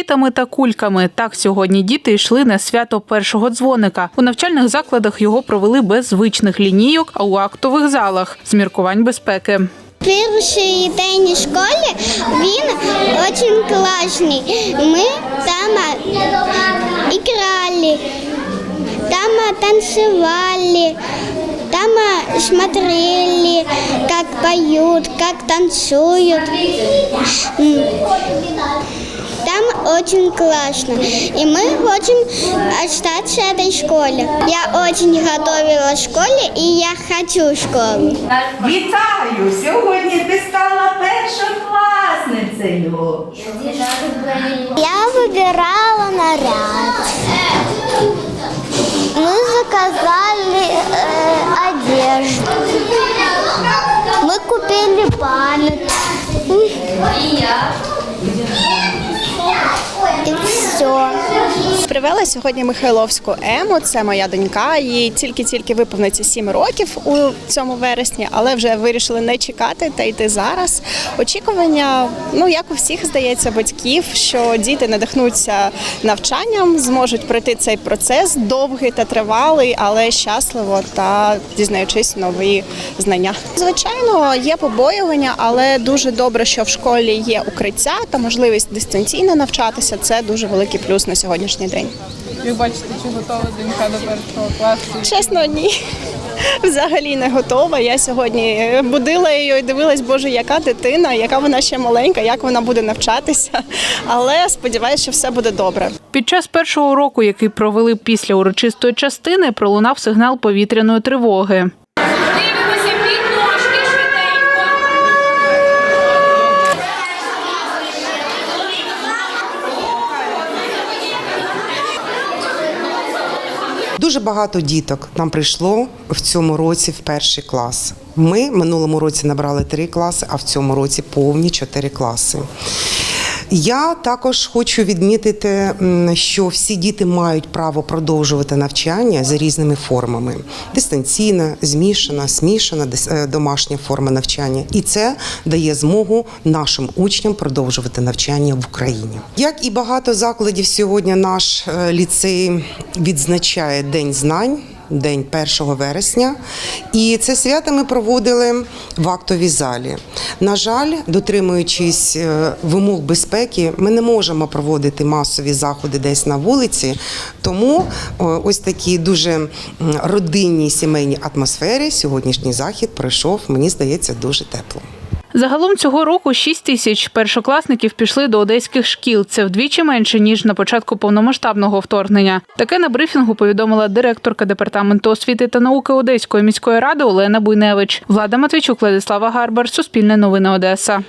квітами та кульками. Так сьогодні діти йшли на свято першого дзвоника. У навчальних закладах його провели без звичних лінійок, а у актових залах з міркувань безпеки. Перший день у школі він дуже класний. Ми там грали, там танцевали, там смотрели, как поют, как танцуют М. Там очень классно. И мы хотим остаться в этой школе. Я очень готовила в школе, и я хочу в школу. Вітаю! Сьогодні ти стала першокласницею. Я выбирала наряд. Мы заказали э, одежду. Мы купили память. И все. Привела сьогодні Михайловську Ему. Це моя донька. Їй тільки-тільки виповниться 7 років у цьому вересні, але вже вирішили не чекати та йти зараз. Очікування, ну як у всіх здається, батьків, що діти надихнуться навчанням, зможуть пройти цей процес довгий та тривалий, але щасливо та дізнаючись нові знання. Звичайно, є побоювання, але дуже добре, що в школі є укриття та можливість дистанційно навчатися. Це дуже великий плюс на сьогоднішній день. Ви бачите, чи готова донька до першого класу? Чесно, ні. Взагалі не готова. Я сьогодні будила її і дивилась, боже, яка дитина, яка вона ще маленька, як вона буде навчатися. Але сподіваюся, що все буде добре. Під час першого уроку, який провели після урочистої частини, пролунав сигнал повітряної тривоги. Дуже багато діток нам прийшло в цьому році в перший клас. Ми минулому році набрали три класи, а в цьому році повні чотири класи. Я також хочу відмітити, що всі діти мають право продовжувати навчання за різними формами: дистанційна, змішана, смішана, е, домашня форма навчання. І це дає змогу нашим учням продовжувати навчання в Україні. Як і багато закладів сьогодні, наш е, ліцей відзначає День знань. День 1 вересня, і це свято ми проводили в актовій залі. На жаль, дотримуючись е, вимог безпеки, ми не можемо проводити масові заходи десь на вулиці. Тому е, ось такі дуже м, родинній сімейній атмосфері сьогоднішній захід пройшов, мені здається, дуже тепло. Загалом цього року 6 тисяч першокласників пішли до одеських шкіл. Це вдвічі менше ніж на початку повномасштабного вторгнення. Таке на брифінгу повідомила директорка департаменту освіти та науки Одеської міської ради Олена Буйневич. Влада Матвійчук, Владислава Гарбар, Суспільне новини Одеса.